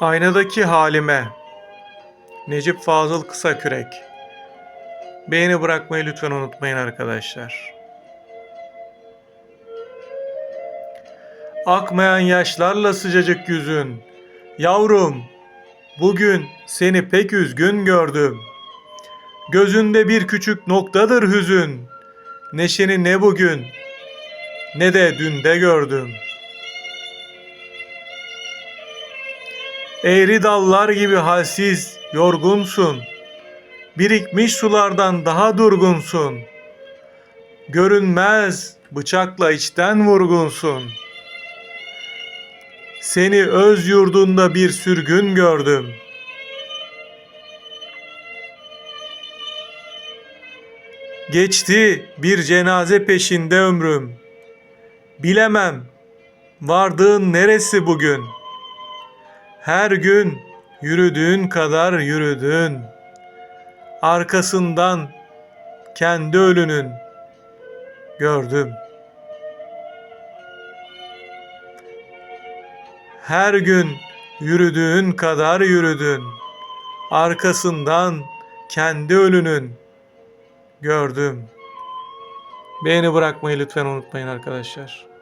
Aynadaki halime. Necip Fazıl Kısakürek. Beğeni bırakmayı lütfen unutmayın arkadaşlar. Akmayan yaşlarla sıcacık yüzün. Yavrum, bugün seni pek üzgün gördüm. Gözünde bir küçük noktadır hüzün. Neşeni ne bugün ne de dünde gördüm. Eğri dallar gibi halsiz, yorgunsun. Birikmiş sulardan daha durgunsun. Görünmez bıçakla içten vurgunsun. Seni öz yurdunda bir sürgün gördüm. Geçti bir cenaze peşinde ömrüm. Bilemem vardığın neresi bugün? Her gün yürüdüğün kadar yürüdün. Arkasından kendi ölünün gördüm. Her gün yürüdüğün kadar yürüdün. Arkasından kendi ölünün gördüm. Beğeni bırakmayı lütfen unutmayın arkadaşlar.